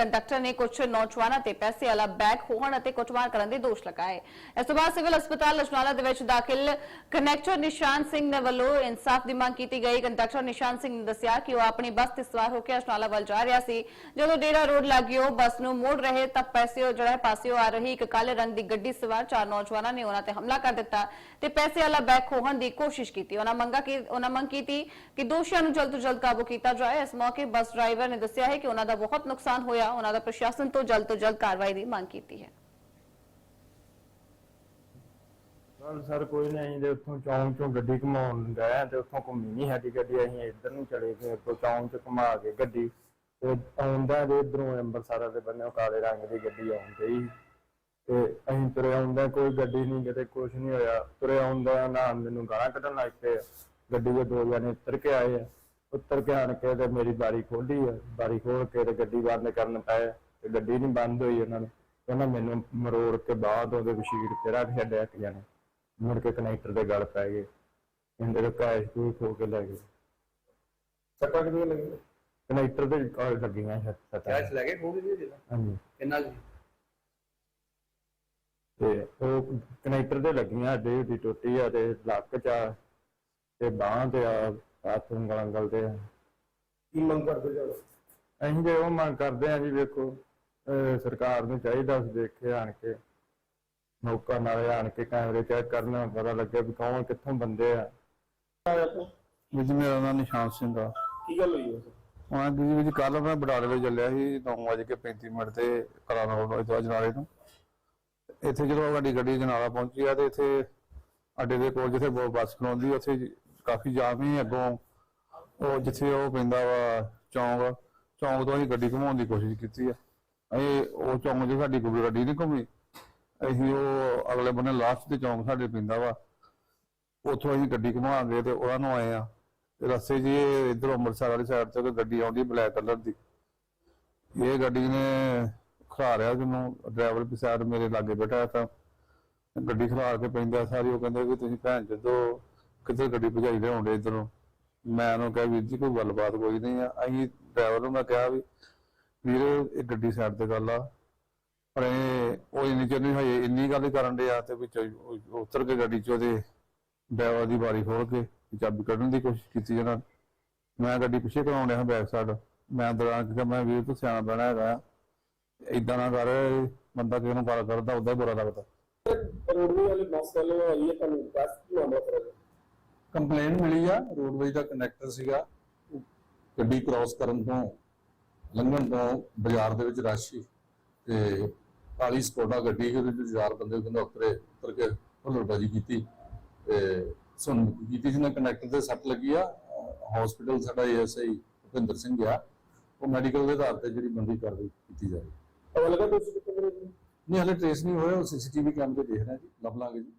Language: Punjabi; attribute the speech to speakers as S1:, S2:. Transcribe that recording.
S1: ਕੰਡਕਟਰ ਨੇ ਕੁਝ ਨੌਜਵਾਨਾਂ ਤੇ ਪੈਸੇ ਵਾਲਾ ਬੈਗ ਖੋਹਣ ਅਤੇ ਕੁੱਟਮਾਰ ਕਰਨ ਦੇ ਦੋਸ਼ ਲਗਾਏ। ਇਸ ਤੋਂ ਬਾਅਦ ਸਿਵਲ ਹਸਪਤਾਲ ਅਜਨਾਲਾ ਦੇ ਵਿੱਚ ਦਾਖਲ ਕਨੈਕਟਰ ਨਿਸ਼ਾਨ ਸਿੰਘ ਨੇ ਵੱਲੋਂ ਇਨਸਾਫ ਦੀ ਮੰਗ ਕੀਤੀ ਗਈ। ਕੰਡਕਟਰ ਨਿਸ਼ਾਨ ਸਿੰਘ ਨੇ ਦੱਸਿਆ ਕਿ ਉਹ ਆਪਣੀ ਬੱਸ ਤੇ ਸਵਾਰ ਹੋ ਕੇ ਅਜਨਾਲਾ ਵੱਲ ਜਾ ਰਿਹਾ ਸੀ। ਜਦੋਂ ਡੇਰਾ ਰੋਡ ਲੱਗਿਓ ਬੱਸ ਨੂੰ ਮੋੜ ਰਹੇ ਤਾਂ ਪੈਸੇ ਉਹ ਜਿਹੜਾ ਪਾਸਿਓ ਆ ਰਹੀ। ਇੱਕ ਕਾਲੇ ਰੰਗ ਦੀ ਗੱਡੀ ਸਵਾਰ ਚਾਰ ਨੌਜਵਾਨਾਂ ਨੇ ਉਹਨਾਂ ਤੇ ਹਮਲਾ ਕਰ ਦਿੱਤਾ ਤੇ ਪੈਸੇ ਵਾਲਾ ਬੈਗ ਖੋਹਣ ਦੀ ਕੋਸ਼ਿਸ਼ ਕੀਤੀ। ਉਹਨਾਂ ਮੰਗਾ ਕਿ ਉਹਨਾਂ ਮੰਗ ਕੀਤੀ ਕਿ ਦੋਸ਼ੀਆਂ ਨੂੰ ਜਲਦ ਤੋਂ ਜਲਦ ਕਾਬੂ ਕੀਤਾ ਜਾਏ। ਇਸ ਮੌਕੇ ਬੱਸ ਡਰਾਈਵਰ ਨੇ ਦੱਸਿਆ ਹੈ ਕਿ ਉਹਨਾਂ ਦਾ ਬਹੁਤ ਨੁਕਸਾਨ ਹੋਇਆ। ਉਹਨਾਂ ਦਾ ਪ੍ਰਸ਼ਾਸਨ ਤੋਂ ਜਲਦ ਤੋਂ ਜਲਦ ਕਾਰਵਾਈ ਦੀ ਮੰਗ ਕੀਤੀ ਹੈ।
S2: ਸਰ ਸਰ, ਕੋਈ ਨਹੀਂ, ਅਸੀਂ ਤੇ ਉੱਥੋਂ ਚੌਂਕ ਚੋਂ ਗੱਡੀ ਘੁਮਾਉਣ ਗਏ ਤੇ ਉੱਥੋਂ ਘੁੰਮੀ ਨਹੀਂ ਸਾਡੀ ਗੱਡੀ, ਅਸੀਂ ਇੱਧਰ ਨੂੰ ਚਲੇ ਗਏ ਉੱਥੋਂ ਚੌਂਕ ਚ ਘੁਮਾ ਕੇ ਗੱਡੀ ਤੇ ਆਉਂਦਾ ਦੇ ਇਧਰੋਂ ਅੰਮ੍ਰਿਤਸਰ ਦੇ ਬੰਨਿਓ ਕਾਲੇ ਰੰਗ ਦੀ ਗੱਡੀ ਆਉਂਦੀ ਤੇ ਅਸੀਂ ਤੁਰੇ ਆਉਂਦਾ, ਕੋਈ ਗੱਡੀ ਨਹੀਂ, ਕਿਤੇ ਕੁਝ ਨਹੀਂ ਹੋਇਆ। ਤੁਰੇ ਆਉਂਦਾ, ਨਾ ਮੈਨੂੰ ਗਾਲਾਂ ਕੱਢਣ ਲੱਗ ਪਏ। ਗੱਡੀ ਦੇ ਦੋ ਜਣੇ ਉੱਤਰ ਕੇ ਆਏ ਆ। ਉੱਤਰ ਕੇ ਆਣ ਕੇ ਤੇ ਮੇਰੀ ਬਾਰੀ ਖੋਲੀ ਆ ਬਾਰੀ ਖੋਲ ਕੇ ਤੇ ਗੱਡੀ ਬੰਦ ਕਰਨ ਪਏ ਤੇ ਗੱਡੀ ਨਹੀਂ ਬੰਦ ਹੋਈ ਉਹਨਾਂ ਨੇ। ਉਹਨਾਂ ਮੈਨੂੰ ਮਰੋੜ ਕੇ ਬਾਅਦ ਉਹਦੇ ਵਸ਼ੀਰ ਤੇ ਰੱਖ ਛੱਡਿਆ ਇੱਕ ਜਣੇ। ਮੁੜ ਕੇ ਕਨੈਕਟਰ ਦੇ ਗਲ ਪੈ ਗਏ ਇਹਦੇ ਕੋ ਕੈਸ਼ ਕੋਈ ਖੋ ਕੇ ਲੈ ਗਏ।
S3: ਸੱਟਾਂ ਕਿੰਨੀਆਂ ਲੱਗੀਆਂ?
S2: ਕਨੈਕਟਰ ਦੇ ਕਾਲ ਲੱਗੀਆਂ ਛੱਤਾਂ।
S3: ਕੈਸ਼ ਲੈ ਕੇ ਖੋ ਗਏ ਜੀ
S2: ਹਾਂਜੀ।
S3: ਕਿੰਨਾ ਜੀ
S2: ਤੇ ਉਹ ਕਨੈਕਟਰ ਦੇ ਲੱਗੀਆਂ ਡੇ ਦੀ ਟੁੱਟੀ ਆ ਤੇ ਲੱਕ ਚ ਆ ਤੇ ਬਾਹਾਂ ਤੇ ਆ ਹੱਥ ਉਂਗਲ ਤੇ ਆ।
S3: ਕੀ ਮੰਗ ਕਰਦੇ ਜਾਓ
S2: ਅਸੀਂ ਜੇ ਉਹ ਮੰਗ ਕਰਦੇ ਆ ਜੀ ਵੇਖੋ ਅਹ ਸਰਕਾਰ ਨੂੰ ਚਾਹੀਦਾ ਸੀ ਦੇਖੇ ਆਣ ਕੇ ਮੌਕਾ ਨਾਲ ਆਣ ਕੇ ਕੈਮਰੇ ਚੈੱਕ ਕਰਨਾ ਪਤਾ ਲੱਗੇ ਵੀ ਕੌਣ ਕਿੱਥੋਂ ਬੰਦੇ ਆ।
S4: ਜੀ ਮੇਰਾ ਨਾਮ ਨਿਸ਼ਾਨ ਸਿੰਘ ਆ।
S3: ਕੀ ਗੱਲ ਹੋਈ ਉਸ
S4: ਹਾਂ ਜੀ ਵਿੱਚ ਕੱਲ ਮੈਂ ਬਡਾਲੇ ਵਿੱਚ ਚੱਲਿਆ ਸੀ 9:35 ਮਿੰਟ ਤੇ ਕਲਾਨਾ ਰੋਡ ਤੋਂ ਜਨਾਲੇ ਨੂੰ ਇੱਥੇ ਜਦੋਂ ਸਾਡੀ ਗੱਡੀ ਜਨਾਲਾ ਪਹੁੰਚੀ ਆ ਤੇ ਇੱਥੇ ਅੱਡੇ ਦੇ ਕੋਲ ਜਿੱਥੇ ਬੱਸ ਖਲੋਂਦੀ ਉੱਥੇ ਜ- ਕਾਫੀ ਜਾਮ ਸੀ ਅੱਗੋਂ ਉਹ ਜਿੱਥੇ ਉਹ ਪੈਂਦਾ ਵਾ ਚੌਂਕ ਚੌਂਕ ਤੋਂ ਅਸੀਂ ਗੱਡੀ ਘੁਮਾਉਣ ਦੀ ਕੋਸ਼ਿਸ਼ ਕੀਤੀ ਆ। ਅਸੀਂ ਉਹ ਚੌਂਕ 'ਚ ਸਾਡੀ ਕੋਈ ਗੱਡੀ ਨਹੀਂ ਘੁੰਮੀ, ਅਸੀਂ ਉਹ ਅਗਲੇ ਬੰਨੇ ਲਾਸਟ ਤੇ ਚੌਂਕ ਸਾਡੇ ਪੈਂਦਾ ਵਾ। ਉੱਥੋਂ ਅਸੀਂ ਗੱਡੀ ਘੁਮਾ ਕੇ ਤੇ ਉਹਨਾਂ ਨੂੰ ਆਏ ਆ। ਰਸਤੇ 'ਚ ਇਹ ਅੰਮ੍ਰਿਤਸਰ ਵਾਲੀ ਸਾਈਡ ਤੋਂ ਇੱਕ ਗੱਡੀ ਆਉਂਦੀ ਬਲੈਕ ਕਲਰ ਦੀ। ਇਹ ਗੱਡੀ ਨੇ ਖਿਲਾਰਿਆ ਜਿਹਨੂੰ ਡਰਾਈਵਰ ਦੀ ਸਾਈਡ ਮੇਰੇ ਲਾਗੇ ਬੈਠਾ ਤਾਂ। ਗੱਡੀ ਖਿਲਾਰ ਕੇ ਪੈਂਦਾ ਸਾਰੀ, ਉਹ ਕਹਿੰਦੇ ਕਿ ਤੁਸੀਂ ਭੈਣ ਜਦੋਂ ਕਿੱਥੇ ਗੱਡੀ ਭਜਾਈ ਲਿਆਉਂਦੇ ਇਧਰੋਂ। ਮੈਂ ਉਹਨੂੰ ਕਿਹਾ, ਵੀਰ ਜੀ, ਕੋਈ ਗੱਲਬਾਤ ਕੋਈ ਨਹੀਂ ਆ। ਅਸੀਂ ਡਰਾਈਵਰ ਨੂੰ ਮੈਂ ਕਿਹਾ ਵੀ, ਵੀਰ, ਇਹ ਗੱਡੀ ਸਾਈਡ ਤੇ ਗੱਲ ਆ। ਪਰ ਇਹ, ਉਹ ਇੰਨੀ ਚਿਰ ਨਹੀਂ ਹਜੇ ਇੰਨੀ ਗੱਲ ਹੀ ਕਰਨ ਦੇ ਆ ਤੇ ਵਿੱਚ ਉਤਰ ਕੇ ਗੱਡੀ 'ਚ ਉਹਦੇ ਡਰਾਈਵਰ ਦੀ ਬਾਰੀ ਖੋਲ ਕੇ ਚਾਬੀ ਕੱਢਣ ਦੀ ਕੋਸ਼ਿਸ਼ ਕੀਤੀ ਜਨਾਂ ਮੈਂ ਗੱਡੀ ਪਿੱਛੇ ਕਰਾਉਣ ਡਿਆ ਬੈਕ ਸਾਈਡ ਮੈਂ ਦੌਰਾਨ ਕਿ ਮੈਂ ਵੀਰ, ਤੂੰ ਸਿਆਣਾ ਬਣਾ ਹੈਗਾ ਇਦਾਂ ਨਾ ਕਰ, ਬੰਦਾ ਕਿਸੇ ਨੂੰ ਗੱਲ ਕਰਦਾ ਉਦਾਂ ਹੀ ਬੁਰਾ ਲੱਗਦਾ।
S3: ਰੋਡਵੇ ਵਾਲੇ ਬੱਸ ਵਾਲੇ ਤੁਹਾਨੂੰ ਦੱਸ ਕੀ ਮਾਮਲਾ ਕਰਾਂਗੇ
S5: ਕੰਪਲੇਨ ਮਿਲੀ ਆ ਰੋਡਵੇਜ ਦਾ ਕੰਡਕਟਰ ਸੀਗਾ। ਗੱਡੀ ਕ੍ਰਾਸ ਕਰਨ ਤੋਂ ਲੰਘਣ ਤੋਂ ਬਾਜ਼ਾਰ ਦੇ ਵਿੱਚ ਰਸ਼ ਤੇ ਕਾਲੀ ਸਕੋਡਾ ਗੱਡੀ ਉਹਦੇ ਵਿੱਚ ਚਾਰ ਬੰਦੇ ਕਹਿੰਦਾ ਉਤਰੇ ਉਤਰ ਕੇ ਹੁਲੜਬਾਜੀ ਕੀਤੀ ਤੇ ਸੁਣ ਕੀਤੀ ਸੀ ਨਾ ਕੰਡਕਟਰ ਤੇ ਸੱਟ ਲੱਗੀ ਆ। ਹਸਪੀਟਲ ਸਾਡਾ ਐਸਆਈ ਭੁਪਿੰਦਰ ਸਿੰਘ ਆ। ਉਹ ਮੈਡੀਕਲ ਦੇ ਆਧਾਰ ਤੇ ਜਿਹੜੀ ਬੰਦੀ ਕਾਰਵਾਈ ਕੀਤੀ ਜਾਵੇ
S3: ਪਤਾ ਲੱਗਾ ਕਿੱਥੇ ਜੀ
S5: ਨਹੀਂ ਹਲੇ ਟ੍ਰੇਸ ਨਹੀਂ ਹੋਇਆ ਉਹ ਸੀਸੀਟੀਵੀ ਕੈਮਰੇ ਦੇਖ ਰਹੇ ਜੀ ਲੱਭ ਲਾਂਗੇ ਜੀ।